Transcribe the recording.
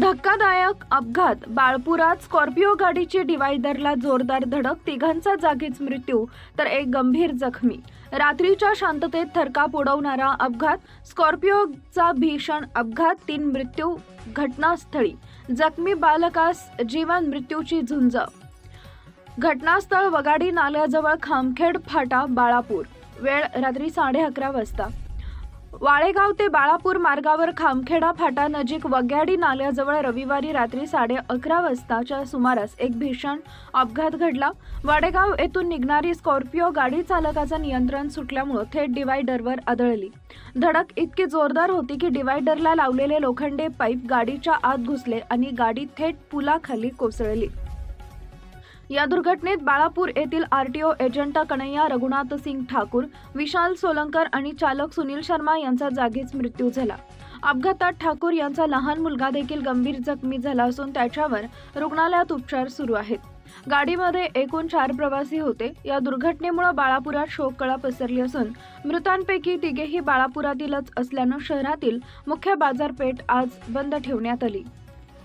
धक्कादायक अपघात. बाळपुरात स्कॉर्पिओ गाडीची डिवायडरला जोरदार धडक तिघांचा जागीच मृत्यू तर एक गंभीर जखमी. रात्रीच्या शांततेत थरकाप उडवणारा अपघात स्कॉर्पिओचा भीषण अपघात तीन मृत्यू घटनास्थळी. जखमी बालकास जीवन मृत्यूची झुंज. घटनास्थळ वगाडी नाल्याजवळ खामखेड फाटा बाळापूर. वेळ रात्री साडे अकरा वाजता. वाळेगाव ते बाळापूर मार्गावर खामखेडा फाटा नजीक वग्याडी नाल्याजवळ रविवारी रात्री साडे अकरा वाजताच्या सुमारास एक भीषण अपघात घडला. वाडेगाव येथून निघणारी स्कॉर्पिओ गाडी चालकाचं नियंत्रण सुटल्यामुळं थेट डिवायडरवर आदळली. धडक इतकी जोरदार होती की डिवायडरला लावलेले लोखंडे पाईप गाडीच्या आत घुसले आणि गाडी थेट पुलाखाली कोसळली. या दुर्घटनेत बाळापूर येथील आरटीओ एजंटा कन्हैया रघुनाथ सिंग ठाकूर विशाल सोलंकर आणि चालक सुनील शर्मा यांचा जागीच मृत्यू झाला. अपघातात ठाकूर यांचा लहान मुलगा देखील गंभीर जखमी झाला असून त्याच्यावर रुग्णालयात उपचार सुरू आहेत. गाडीमध्ये एकूण चार प्रवासी होते. या दुर्घटनेमुळे बाळापुरात शोककळा पसरली असून मृतांपैकी तिघेही बाळापुरातीलच असल्यानं शहरातील मुख्य बाजारपेठ आज बंद ठेवण्यात आली.